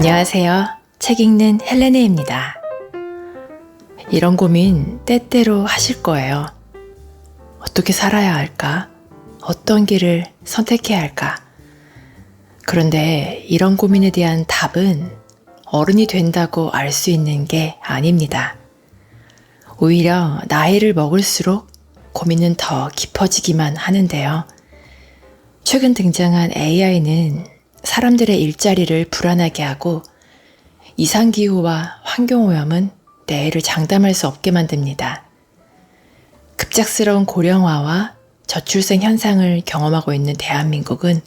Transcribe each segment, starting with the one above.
안녕하세요. 책 읽는 헬레네입니다. 이런 고민 때때로 하실 거예요. 어떻게 살아야 할까? 어떤 길을 선택해야 할까? 그런데 이런 고민에 대한 답은 어른이 된다고 알 수 있는 게 아닙니다. 오히려 나이를 먹을수록 고민은 더 깊어지기만 하는데요. 최근 등장한 AI는 사람들의 일자리를 불안하게 하고 이상기후와 환경오염은 내일을 장담할 수 없게 만듭니다. 급작스러운 고령화와 저출생 현상을 경험하고 있는 대한민국은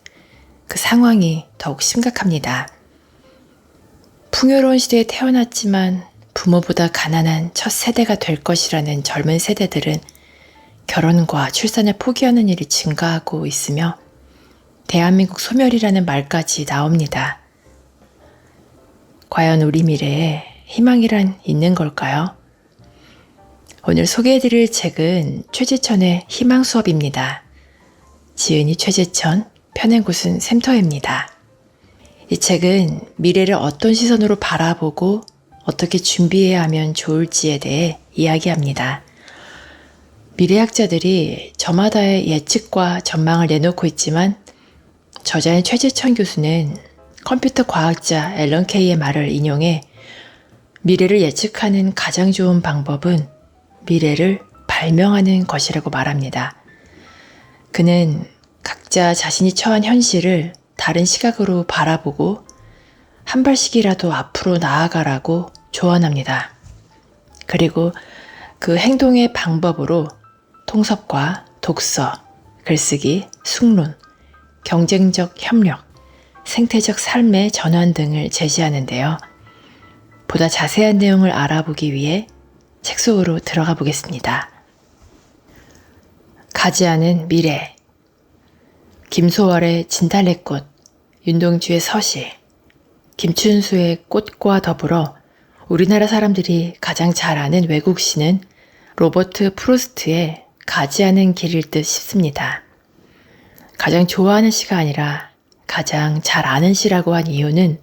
그 상황이 더욱 심각합니다. 풍요로운 시대에 태어났지만 부모보다 가난한 첫 세대가 될 것이라는 젊은 세대들은 결혼과 출산을 포기하는 일이 증가하고 있으며 대한민국 소멸이라는 말까지 나옵니다. 과연 우리 미래에 희망이란 있는 걸까요? 오늘 소개해드릴 책은 최재천의 희망 수업입니다. 지은이 최재천, 편행굿은 샘터입니다. 이 책은 미래를 어떤 시선으로 바라보고 어떻게 준비해야 하면 좋을지에 대해 이야기합니다. 미래학자들이 저마다의 예측과 전망을 내놓고 있지만 저자인 최재천 교수는 컴퓨터 과학자 앨런 케이의 말을 인용해 미래를 예측하는 가장 좋은 방법은 미래를 발명하는 것이라고 말합니다. 그는 각자 자신이 처한 현실을 다른 시각으로 바라보고 한 발씩이라도 앞으로 나아가라고 조언합니다. 그리고 그 행동의 방법으로 통섭과 독서, 글쓰기, 숙론, 경쟁적 협력, 생태적 삶의 전환 등을 제시하는데요. 보다 자세한 내용을 알아보기 위해 책 속으로 들어가 보겠습니다. 가지 않은 미래 김소월의 진달래꽃, 윤동주의 서시, 김춘수의 꽃과 더불어 우리나라 사람들이 가장 잘 아는 외국 시는 로버트 프루스트의 가지 않은 길일 듯 싶습니다. 가장 좋아하는 시가 아니라 가장 잘 아는 시라고 한 이유는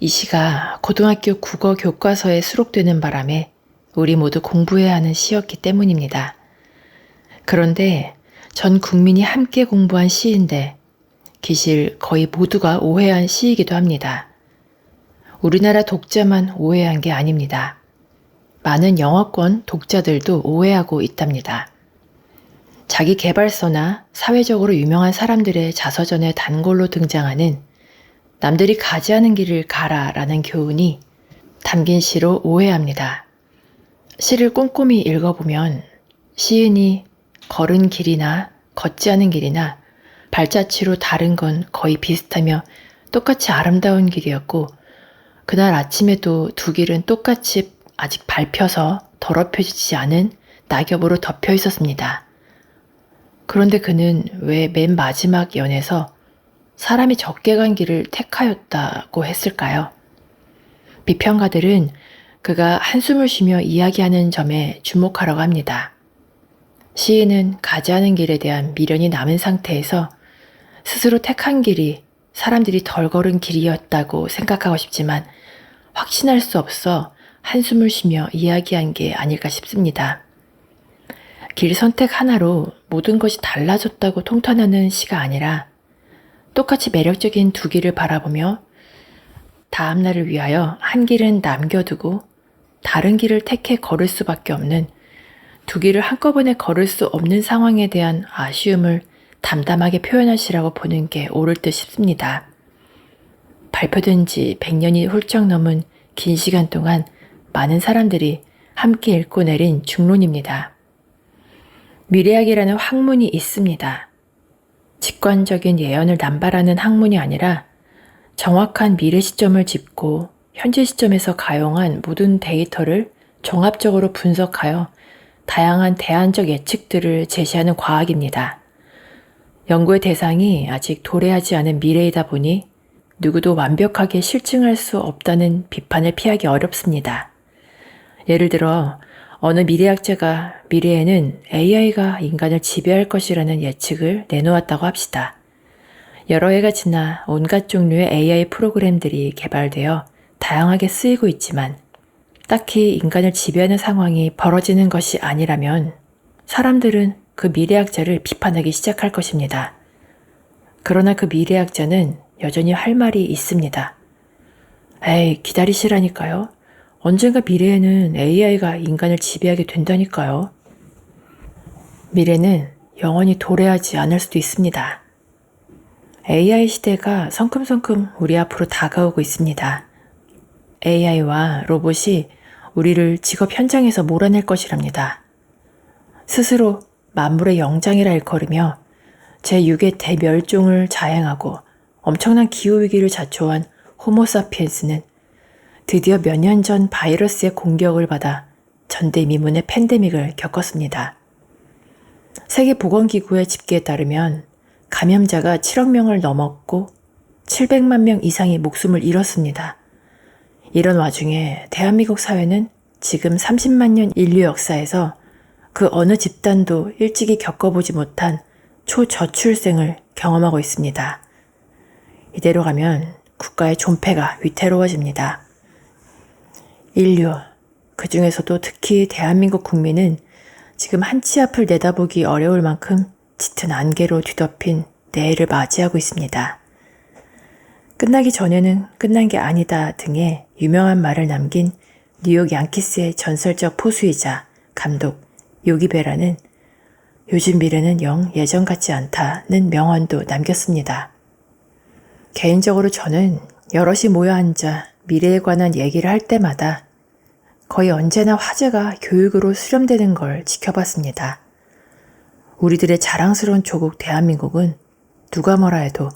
이 시가 고등학교 국어 교과서에 수록되는 바람에 우리 모두 공부해야 하는 시였기 때문입니다. 그런데 전 국민이 함께 공부한 시인데 기실 거의 모두가 오해한 시이기도 합니다. 우리나라 독자만 오해한 게 아닙니다. 많은 영어권 독자들도 오해하고 있답니다. 자기 개발서나 사회적으로 유명한 사람들의 자서전에 단골로 등장하는 남들이 가지 않은 길을 가라 라는 교훈이 담긴 시로 오해합니다. 시를 꼼꼼히 읽어보면 시인이 걸은 길이나 걷지 않은 길이나 발자취로 다른 건 거의 비슷하며 똑같이 아름다운 길이었고 그날 아침에도 두 길은 똑같이 아직 밟혀서 더럽혀지지 않은 낙엽으로 덮여 있었습니다. 그런데 그는 왜 맨 마지막 연에서 사람이 적게 간 길을 택하였다고 했을까요? 비평가들은 그가 한숨을 쉬며 이야기하는 점에 주목하라고 합니다. 시인은 가지 않은 길에 대한 미련이 남은 상태에서 스스로 택한 길이 사람들이 덜 걸은 길이었다고 생각하고 싶지만 확신할 수 없어 한숨을 쉬며 이야기한 게 아닐까 싶습니다. 길 선택 하나로 모든 것이 달라졌다고 통탄하는 시가 아니라 똑같이 매력적인 두 길을 바라보며 다음 날을 위하여 한 길은 남겨두고 다른 길을 택해 걸을 수밖에 없는 두 길을 한꺼번에 걸을 수 없는 상황에 대한 아쉬움을 담담하게 표현하시라고 보는 게 옳을 듯 싶습니다. 발표된 지 100년이 훌쩍 넘은 긴 시간 동안 많은 사람들이 함께 읽고 내린 중론입니다. 미래학이라는 학문이 있습니다. 직관적인 예언을 남발하는 학문이 아니라 정확한 미래 시점을 짚고 현재 시점에서 가용한 모든 데이터를 종합적으로 분석하여 다양한 대안적 예측들을 제시하는 과학입니다. 연구의 대상이 아직 도래하지 않은 미래이다 보니 누구도 완벽하게 실증할 수 없다는 비판을 피하기 어렵습니다. 예를 들어 어느 미래학자가 미래에는 AI가 인간을 지배할 것이라는 예측을 내놓았다고 합시다. 여러 해가 지나 온갖 종류의 AI 프로그램들이 개발되어 다양하게 쓰이고 있지만 딱히 인간을 지배하는 상황이 벌어지는 것이 아니라면 사람들은 그 미래학자를 비판하기 시작할 것입니다. 그러나 그 미래학자는 여전히 할 말이 있습니다. 에이, 기다리시라니까요. 언젠가 미래에는 AI가 인간을 지배하게 된다니까요. 미래는 영원히 도래하지 않을 수도 있습니다. AI 시대가 성큼성큼 우리 앞으로 다가오고 있습니다. AI와 로봇이 우리를 직업 현장에서 몰아낼 것이랍니다. 스스로 만물의 영장이라 일컬으며 제6의 대멸종을 자행하고 엄청난 기후위기를 자초한 호모사피엔스는 드디어 몇 년 전 바이러스의 공격을 받아 전대미문의 팬데믹을 겪었습니다. 세계보건기구의 집계에 따르면 감염자가 7억 명을 넘었고 700만 명 이상이 목숨을 잃었습니다. 이런 와중에 대한민국 사회는 지금 30만 년 인류 역사에서 그 어느 집단도 일찍이 겪어보지 못한 초저출생을 경험하고 있습니다. 이대로 가면 국가의 존폐가 위태로워집니다. 인류, 그 중에서도 특히 대한민국 국민은 지금 한치 앞을 내다보기 어려울 만큼 짙은 안개로 뒤덮인 내일을 맞이하고 있습니다. 끝나기 전에는 끝난 게 아니다 등의 유명한 말을 남긴 뉴욕 양키스의 전설적 포수이자 감독 요기베라는 요즘 미래는 영 예전 같지 않다는 명언도 남겼습니다. 개인적으로 저는 여럿이 모여 앉아 미래에 관한 얘기를 할 때마다 거의 언제나 화제가 교육으로 수렴되는 걸 지켜봤습니다. 우리들의 자랑스러운 조국 대한민국은 누가 뭐라 해도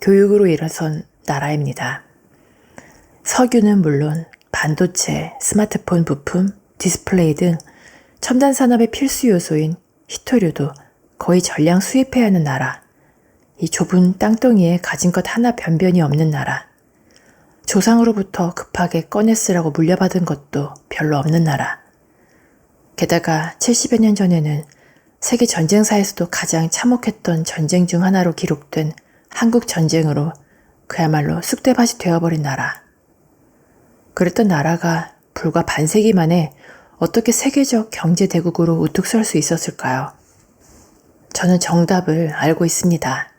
교육으로 일어선 나라입니다. 석유는 물론 반도체, 스마트폰 부품, 디스플레이 등 첨단 산업의 필수 요소인 히토류도 거의 전량 수입해야 하는 나라. 이 좁은 땅덩이에 가진 것 하나 변변이 없는 나라. 조상으로부터 급하게 꺼내 쓰라고 물려받은 것도 별로 없는 나라. 게다가 70여 년 전에는 세계 전쟁사에서도 가장 참혹했던 전쟁 중 하나로 기록된 한국 전쟁으로 그야말로 쑥대밭이 되어버린 나라. 그랬던 나라가 불과 반세기 만에 어떻게 세계적 경제 대국으로 우뚝 설 수 있었을까요? 저는 정답을 알고 있습니다.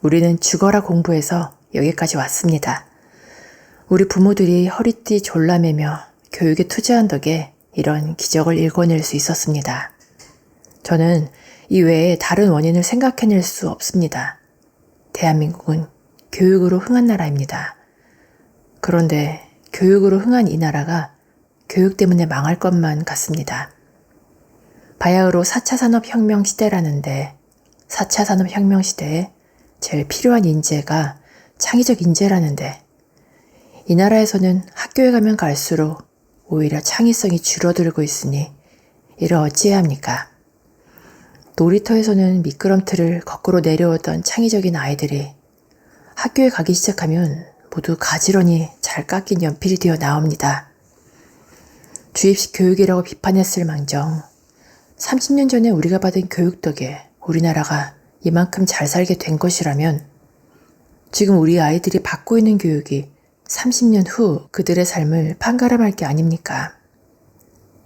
우리는 죽어라 공부해서 여기까지 왔습니다. 우리 부모들이 허리띠 졸라매며 교육에 투자한 덕에 이런 기적을 일궈낼 수 있었습니다. 저는 이 외에 다른 원인을 생각해낼 수 없습니다. 대한민국은 교육으로 흥한 나라입니다. 그런데 교육으로 흥한 이 나라가 교육 때문에 망할 것만 같습니다. 바야흐로 4차 산업혁명 시대라는데 4차 산업혁명 시대에 제일 필요한 인재가 창의적 인재라는데 이 나라에서는 학교에 가면 갈수록 오히려 창의성이 줄어들고 있으니 이를 어찌해야 합니까? 놀이터에서는 미끄럼틀을 거꾸로 내려오던 창의적인 아이들이 학교에 가기 시작하면 모두 가지런히 잘 깎인 연필이 되어 나옵니다. 주입식 교육이라고 비판했을 망정 30년 전에 우리가 받은 교육 덕에 우리나라가 이만큼 잘 살게 된 것이라면 지금 우리 아이들이 받고 있는 교육이 30년 후 그들의 삶을 판가름할 게 아닙니까?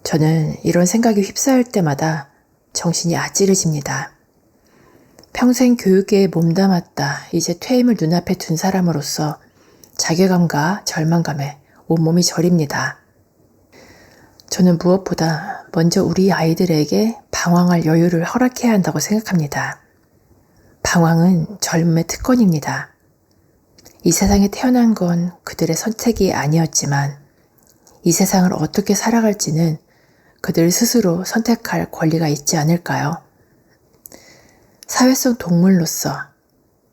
저는 이런 생각이 휩싸일 때마다 정신이 아찔해집니다. 평생 교육에 몸담았다 이제 퇴임을 눈앞에 둔 사람으로서 자괴감과 절망감에 온몸이 저립니다. 저는 무엇보다 먼저 우리 아이들에게 방황할 여유를 허락해야 한다고 생각합니다. 방황은 젊음의 특권입니다. 이 세상에 태어난 건 그들의 선택이 아니었지만 이 세상을 어떻게 살아갈지는 그들 스스로 선택할 권리가 있지 않을까요? 사회성 동물로서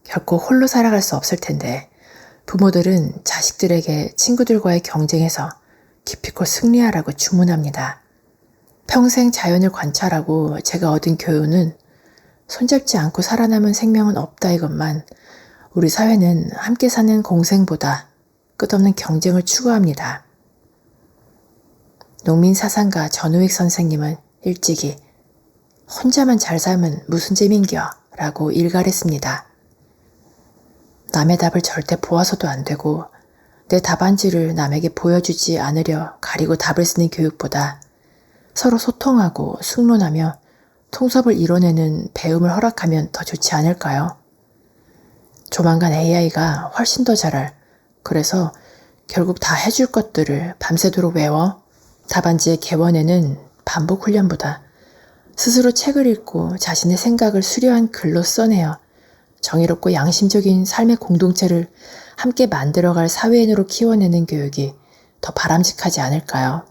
결코 홀로 살아갈 수 없을 텐데 부모들은 자식들에게 친구들과의 경쟁에서 기피코 승리하라고 주문합니다. 평생 자연을 관찰하고 제가 얻은 교훈은 손잡지 않고 살아남은 생명은 없다 이것만 우리 사회는 함께 사는 공생보다 끝없는 경쟁을 추구합니다. 농민 사상가 전우익 선생님은 일찍이 혼자만 잘 살면 무슨 재민겨 라고 일갈했습니다. 남의 답을 절대 보아서도 안 되고 내 답안지를 남에게 보여주지 않으려 가리고 답을 쓰는 교육보다 서로 소통하고 숙론하며 통섭을 이뤄내는 배움을 허락하면 더 좋지 않을까요? 조만간 AI가 훨씬 더 잘할, 그래서 결국 다 해줄 것들을 밤새도록 외워 답안지에 개원에는 반복 훈련보다 스스로 책을 읽고 자신의 생각을 수려한 글로 써내어 정의롭고 양심적인 삶의 공동체를 함께 만들어갈 사회인으로 키워내는 교육이 더 바람직하지 않을까요?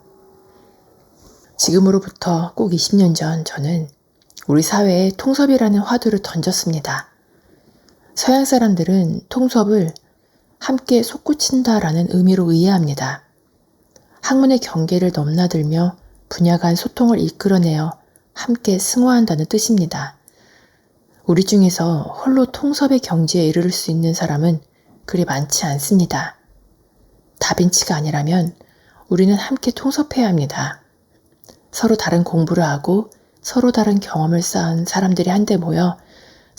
지금으로부터 꼭 20년 전 저는 우리 사회에 통섭이라는 화두를 던졌습니다. 서양 사람들은 통섭을 함께 솟구친다라는 의미로 이해합니다. 학문의 경계를 넘나들며 분야 간 소통을 이끌어내어 함께 승화한다는 뜻입니다. 우리 중에서 홀로 통섭의 경지에 이르를 수 있는 사람은 그리 많지 않습니다. 다빈치가 아니라면 우리는 함께 통섭해야 합니다. 서로 다른 공부를 하고 서로 다른 경험을 쌓은 사람들이 한데 모여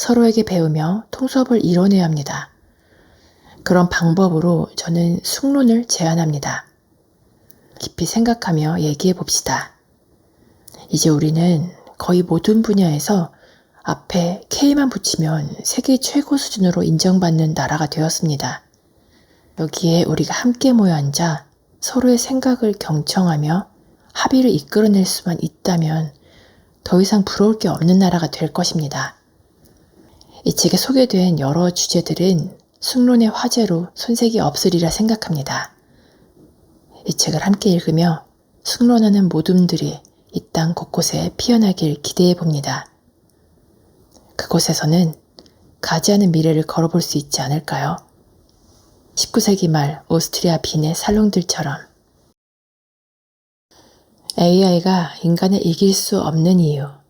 서로에게 배우며 통섭을 이뤄내야 합니다. 그런 방법으로 저는 숙론을 제안합니다. 깊이 생각하며 얘기해 봅시다. 이제 우리는 거의 모든 분야에서 앞에 K만 붙이면 세계 최고 수준으로 인정받는 나라가 되었습니다. 여기에 우리가 함께 모여 앉아 서로의 생각을 경청하며 합의를 이끌어낼 수만 있다면 더 이상 부러울 게 없는 나라가 될 것입니다. 이 책에 소개된 여러 주제들은 숙론의 화제로 손색이 없으리라 생각합니다. 이 책을 함께 읽으며 숙론하는 모둠들이 이 땅 곳곳에 피어나길 기대해 봅니다. 그곳에서는 가지 않은 미래를 걸어볼 수 있지 않을까요? 19세기 말 오스트리아 빈의 살롱들처럼 AI가 인간을 이길 수 없는 이유.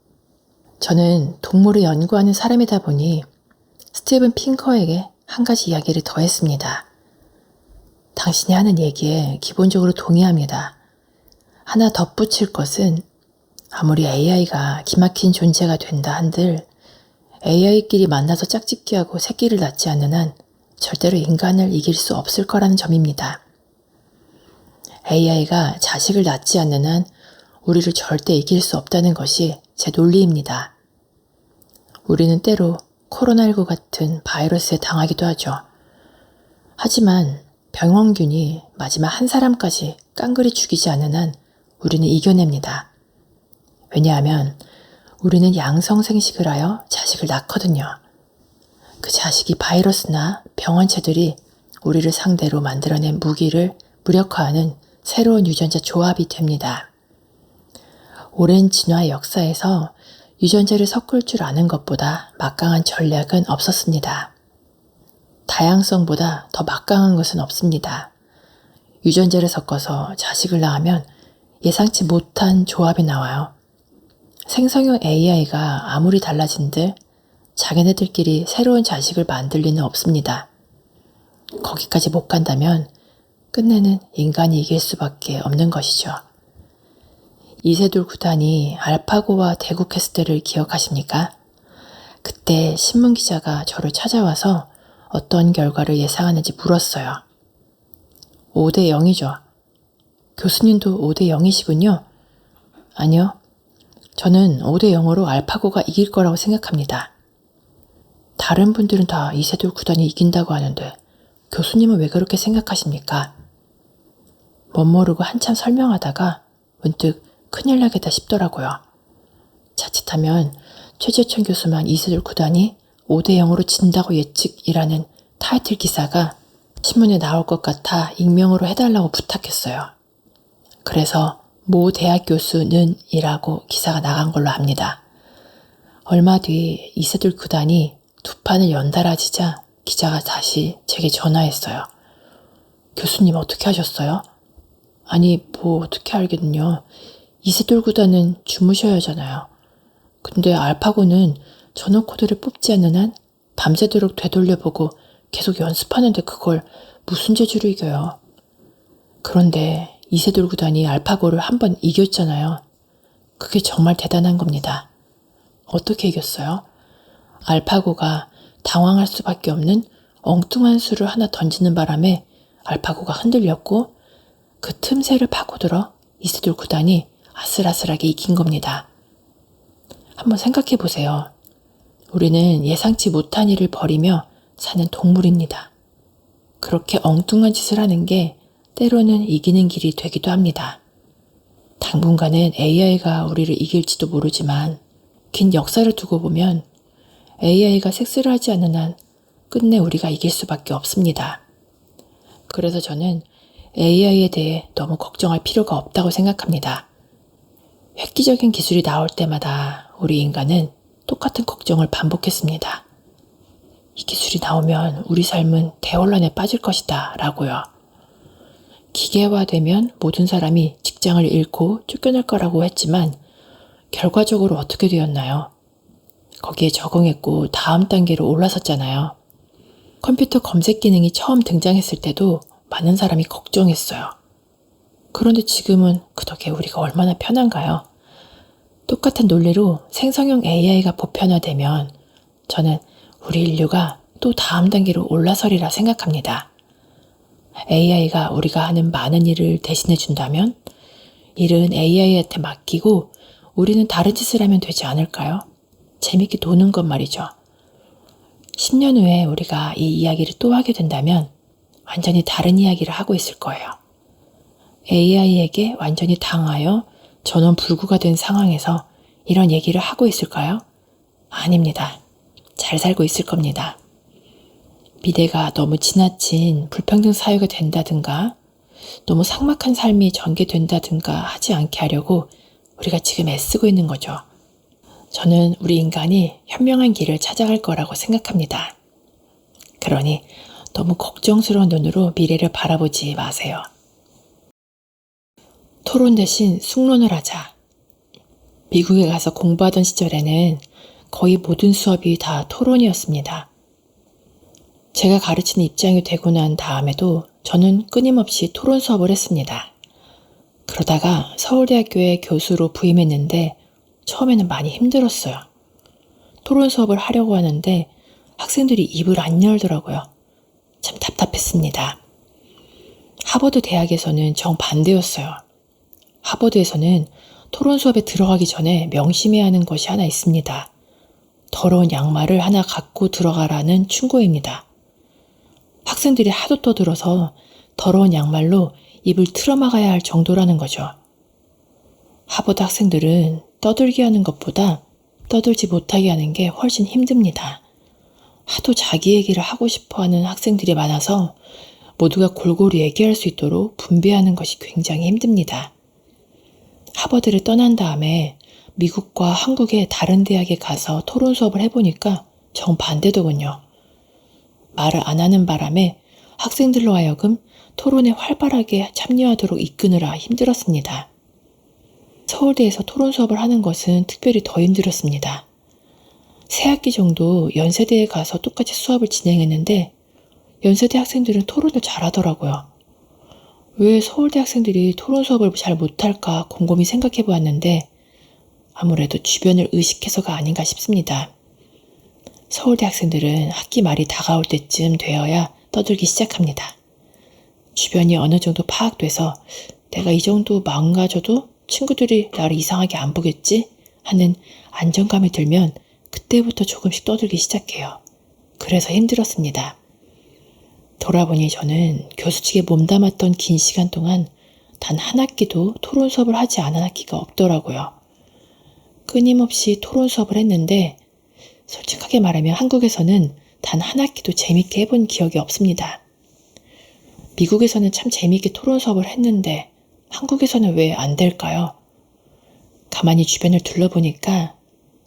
저는 동물을 연구하는 사람이다 보니 스티븐 핑커에게 한 가지 이야기를 더했습니다. 당신이 하는 얘기에 기본적으로 동의합니다. 하나 덧붙일 것은 아무리 AI가 기막힌 존재가 된다 한들 AI끼리 만나서 짝짓기하고 새끼를 낳지 않는 한 절대로 인간을 이길 수 없을 거라는 점입니다. AI가 자식을 낳지 않는 한 우리를 절대 이길 수 없다는 것이 제 논리입니다. 우리는 때로 코로나19 같은 바이러스에 당하기도 하죠. 하지만 병원균이 마지막 한 사람까지 깡그리 죽이지 않는 한 우리는 이겨냅니다. 왜냐하면 우리는 양성생식을 하여 자식을 낳거든요. 그 자식이 바이러스나 병원체들이 우리를 상대로 만들어낸 무기를 무력화하는 새로운 유전자 조합이 됩니다. 오랜 진화의 역사에서 유전자를 섞을 줄 아는 것보다 막강한 전략은 없었습니다. 다양성보다 더 막강한 것은 없습니다. 유전자를 섞어서 자식을 낳으면 예상치 못한 조합이 나와요. 생성형 AI가 아무리 달라진들 자기네들끼리 새로운 자식을 만들 리는 없습니다. 거기까지 못 간다면 끝내는 인간이 이길 수밖에 없는 것이죠. 이세돌 구단이 알파고와 대국했을 때를 기억하십니까? 그때 신문 기자가 저를 찾아와서 어떤 결과를 예상하는지 물었어요. 5대 0이죠. 교수님도 5대 0이시군요. 아니요. 저는 5대 0으로 알파고가 이길 거라고 생각합니다. 다른 분들은 다 이세돌 구단이 이긴다고 하는데 교수님은 왜 그렇게 생각하십니까? 멋모르고 한참 설명하다가 문득 큰일 나겠다 싶더라고요. 자칫하면 최재천 교수만 이세돌 구단이 5대 0으로 진다고 예측이라는 타이틀 기사가 신문에 나올 것 같아 익명으로 해달라고 부탁했어요. 그래서 모 대학 교수는 이라고 기사가 나간 걸로 압니다. 얼마 뒤 이세돌 구단이 두 판을 연달아 지자 기자가 다시 제게 전화했어요. 교수님 어떻게 하셨어요? 아니, 뭐 어떻게 알겠는요. 이세돌 구단은 주무셔야 하잖아요. 근데 알파고는 전원 코드를 뽑지 않는 한 밤새도록 되돌려보고 계속 연습하는데 그걸 무슨 재주로 이겨요. 그런데 이세돌 구단이 알파고를 한 번 이겼잖아요. 그게 정말 대단한 겁니다. 어떻게 이겼어요? 알파고가 당황할 수밖에 없는 엉뚱한 수를 하나 던지는 바람에 알파고가 흔들렸고 그 틈새를 파고들어 이세돌 구단이 아슬아슬하게 이긴 겁니다. 한번 생각해 보세요. 우리는 예상치 못한 일을 벌이며 사는 동물입니다. 그렇게 엉뚱한 짓을 하는 게 때로는 이기는 길이 되기도 합니다. 당분간은 AI가 우리를 이길지도 모르지만 긴 역사를 두고 보면 AI가 섹스를 하지 않는 한 끝내 우리가 이길 수밖에 없습니다. 그래서 저는 AI에 대해 너무 걱정할 필요가 없다고 생각합니다. 획기적인 기술이 나올 때마다 우리 인간은 똑같은 걱정을 반복했습니다. 이 기술이 나오면 우리 삶은 대혼란에 빠질 것이다 라고요. 기계화되면 모든 사람이 직장을 잃고 쫓겨날 거라고 했지만 결과적으로 어떻게 되었나요? 거기에 적응했고 다음 단계로 올라섰잖아요. 컴퓨터 검색 기능이 처음 등장했을 때도 많은 사람이 걱정했어요. 그런데 지금은 그 덕에 우리가 얼마나 편한가요? 똑같은 논리로 생성형 AI가 보편화되면 저는 우리 인류가 또 다음 단계로 올라서리라 생각합니다. AI가 우리가 하는 많은 일을 대신해 준다면 일은 AI한테 맡기고 우리는 다른 짓을 하면 되지 않을까요? 재밌게 노는 것 말이죠. 10년 후에 우리가 이 이야기를 또 하게 된다면 완전히 다른 이야기를 하고 있을 거예요. AI에게 완전히 당하여 전원 불구가 된 상황에서 이런 얘기를 하고 있을까요? 아닙니다. 잘 살고 있을 겁니다. 미래가 너무 지나친 불평등 사회가 된다든가 너무 삭막한 삶이 전개된다든가 하지 않게 하려고 우리가 지금 애쓰고 있는 거죠. 저는 우리 인간이 현명한 길을 찾아갈 거라고 생각합니다. 그러니 너무 걱정스러운 눈으로 미래를 바라보지 마세요. 토론 대신 숙론을 하자. 미국에 가서 공부하던 시절에는 거의 모든 수업이 다 토론이었습니다. 제가 가르치는 입장이 되고 난 다음에도 저는 끊임없이 토론 수업을 했습니다. 그러다가 서울대학교에 교수로 부임했는데 처음에는 많이 힘들었어요. 토론 수업을 하려고 하는데 학생들이 입을 안 열더라고요. 참 답답했습니다. 하버드 대학에서는 정반대였어요. 하버드에서는 토론 수업에 들어가기 전에 명심해야 하는 것이 하나 있습니다. 더러운 양말을 하나 갖고 들어가라는 충고입니다. 학생들이 하도 떠들어서 더러운 양말로 입을 틀어막아야 할 정도라는 거죠. 하버드 학생들은 떠들게 하는 것보다 떠들지 못하게 하는 게 훨씬 힘듭니다. 하도 자기 얘기를 하고 싶어 하는 학생들이 많아서 모두가 골고루 얘기할 수 있도록 분배하는 것이 굉장히 힘듭니다. 하버드를 떠난 다음에 미국과 한국의 다른 대학에 가서 토론 수업을 해보니까 정반대더군요. 말을 안 하는 바람에 학생들로 하여금 토론에 활발하게 참여하도록 이끄느라 힘들었습니다. 서울대에서 토론 수업을 하는 것은 특별히 더 힘들었습니다. 세 학기 정도 연세대에 가서 똑같이 수업을 진행했는데 연세대 학생들은 토론을 잘하더라고요. 왜 서울대 학생들이 토론 수업을 잘 못할까 곰곰이 생각해 보았는데 아무래도 주변을 의식해서가 아닌가 싶습니다. 서울대 학생들은 학기 말이 다가올 때쯤 되어야 떠들기 시작합니다. 주변이 어느 정도 파악돼서 내가 이 정도 망가져도 친구들이 나를 이상하게 안 보겠지 하는 안정감이 들면 그때부터 조금씩 떠들기 시작해요. 그래서 힘들었습니다. 돌아보니 저는 교수 측에 몸담았던 긴 시간 동안 단 한 학기도 토론 수업을 하지 않은 학기가 없더라고요. 끊임없이 토론 수업을 했는데 솔직하게 말하면 한국에서는 단 한 학기도 재밌게 해본 기억이 없습니다. 미국에서는 참 재밌게 토론 수업을 했는데 한국에서는 왜 안 될까요? 가만히 주변을 둘러보니까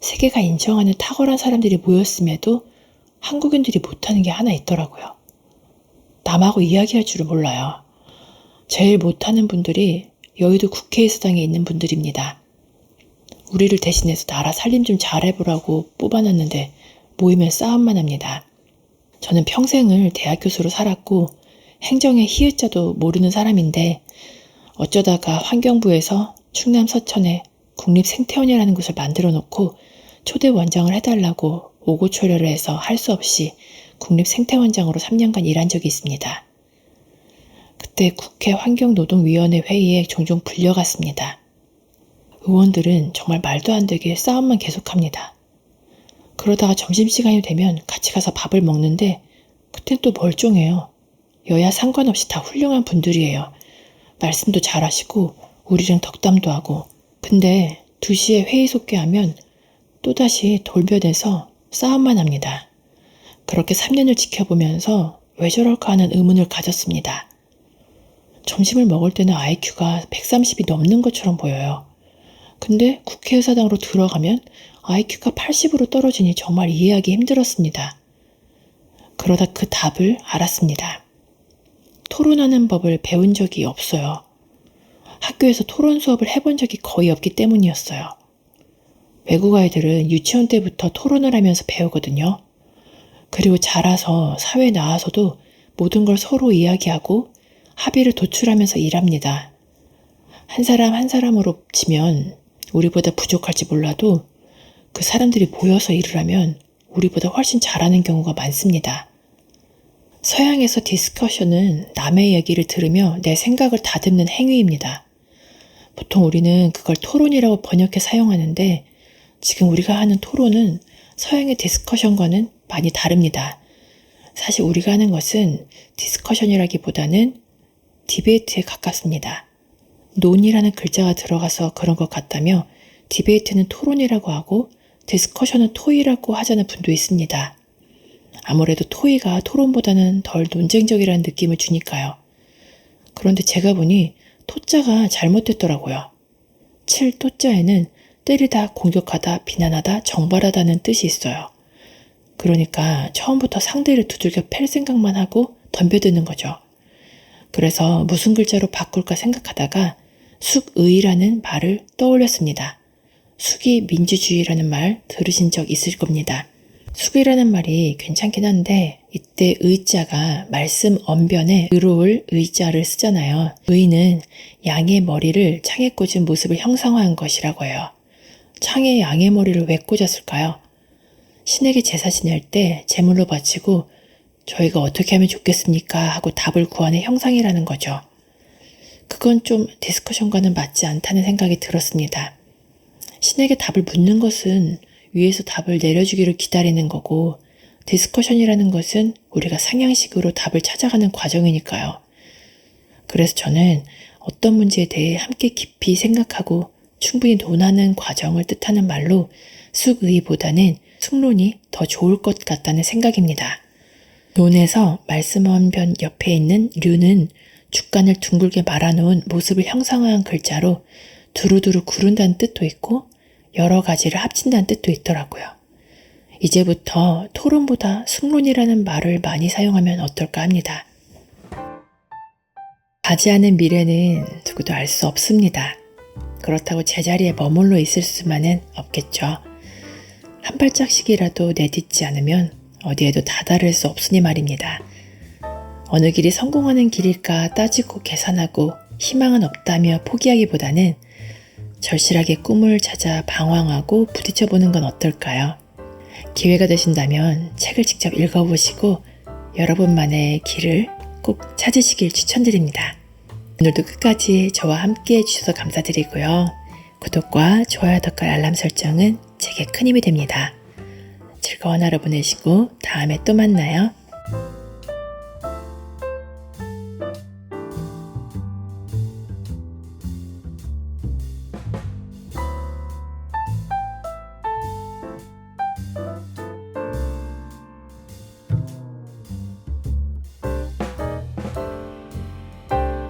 세계가 인정하는 탁월한 사람들이 모였음에도 한국인들이 못하는 게 하나 있더라고요. 남하고 이야기할 줄을 몰라요. 제일 못하는 분들이 여의도 국회의사당에 있는 분들입니다. 우리를 대신해서 나라 살림 좀 잘해보라고 뽑아놨는데 모이면 싸움만 합니다. 저는 평생을 대학 교수로 살았고 행정의 히읗자도 모르는 사람인데 어쩌다가 환경부에서 충남 서천에 국립생태원이라는 곳을 만들어 놓고 초대 원장을 해달라고 오고 초려를 해서 할 수 없이 국립생태원장으로 3년간 일한 적이 있습니다. 그때 국회 환경노동위원회 회의에 종종 불려갔습니다. 의원들은 정말 말도 안 되게 싸움만 계속합니다. 그러다가 점심시간이 되면 같이 가서 밥을 먹는데 그땐 또 멀쩡해요. 여야 상관없이 다 훌륭한 분들이에요. 말씀도 잘하시고 우리랑 덕담도 하고 근데 2시에 회의 속개하면 또다시 돌변해서 싸움만 합니다. 그렇게 3년을 지켜보면서 왜 저럴까 하는 의문을 가졌습니다. 점심을 먹을 때는 IQ가 130이 넘는 것처럼 보여요. 근데 국회의사당으로 들어가면 IQ가 80으로 떨어지니 정말 이해하기 힘들었습니다. 그러다 그 답을 알았습니다. 토론하는 법을 배운 적이 없어요. 학교에서 토론 수업을 해본 적이 거의 없기 때문이었어요. 외국 아이들은 유치원 때부터 토론을 하면서 배우거든요. 그리고 자라서 사회에 나와서도 모든 걸 서로 이야기하고 합의를 도출하면서 일합니다. 한 사람 한 사람으로 치면 우리보다 부족할지 몰라도 그 사람들이 모여서 일을 하면 우리보다 훨씬 잘하는 경우가 많습니다. 서양에서 디스커션은 남의 얘기를 들으며 내 생각을 다듬는 행위입니다. 보통 우리는 그걸 토론이라고 번역해 사용하는데 지금 우리가 하는 토론은 서양의 디스커션과는 많이 다릅니다. 사실 우리가 하는 것은 디스커션이라기보다는 디베이트에 가깝습니다. 논이라는 글자가 들어가서 그런 것 같다며 디베이트는 토론이라고 하고 디스커션은 토의라고 하자는 분도 있습니다. 아무래도 토의가 토론보다는 덜 논쟁적이라는 느낌을 주니까요. 그런데 제가 보니 토자가 잘못됐더라고요. 7토자에는 때리다, 공격하다, 비난하다, 정발하다는 뜻이 있어요. 그러니까 처음부터 상대를 두들겨 팰 생각만 하고 덤벼드는 거죠. 그래서 무슨 글자로 바꿀까 생각하다가 숙의라는 말을 떠올렸습니다. 숙이 민주주의라는 말 들으신 적 있을 겁니다. 숙이라는 말이 괜찮긴 한데 이때 의자가 말씀 언변에 의로울 의자를 쓰잖아요. 의는 양의 머리를 창에 꽂은 모습을 형상화한 것이라고 해요. 창에 양의 머리를 왜 꽂았을까요? 신에게 제사 지낼 때 제물로 바치고 저희가 어떻게 하면 좋겠습니까? 하고 답을 구하는 형상이라는 거죠. 그건 좀 디스커션과는 맞지 않다는 생각이 들었습니다. 신에게 답을 묻는 것은 위에서 답을 내려주기를 기다리는 거고 디스커션이라는 것은 우리가 상향식으로 답을 찾아가는 과정이니까요. 그래서 저는 어떤 문제에 대해 함께 깊이 생각하고 충분히 논하는 과정을 뜻하는 말로 숙의보다는 숙론이 더 좋을 것 같다는 생각입니다. 논에서 말씀원변 옆에 있는 류는 주간을 둥글게 말아놓은 모습을 형상화한 글자로 두루두루 구른다는 뜻도 있고 여러 가지를 합친다는 뜻도 있더라고요. 이제부터 토론보다 숙론이라는 말을 많이 사용하면 어떨까 합니다. 가지 않은 미래는 누구도 알 수 없습니다. 그렇다고 제자리에 머물러 있을 수만은 없겠죠. 한 발짝씩이라도 내딛지 않으면 어디에도 다다를 수 없으니 말입니다. 어느 길이 성공하는 길일까 따지고 계산하고 희망은 없다며 포기하기보다는 절실하게 꿈을 찾아 방황하고 부딪혀 보는 건 어떨까요? 기회가 되신다면 책을 직접 읽어보시고 여러분만의 길을 꼭 찾으시길 추천드립니다. 오늘도 끝까지 저와 함께 해주셔서 감사드리고요. 구독과 좋아요, 덧글 알람 설정은 제게 큰 힘이 됩니다. 즐거운 하루 보내시고 다음에 또 만나요.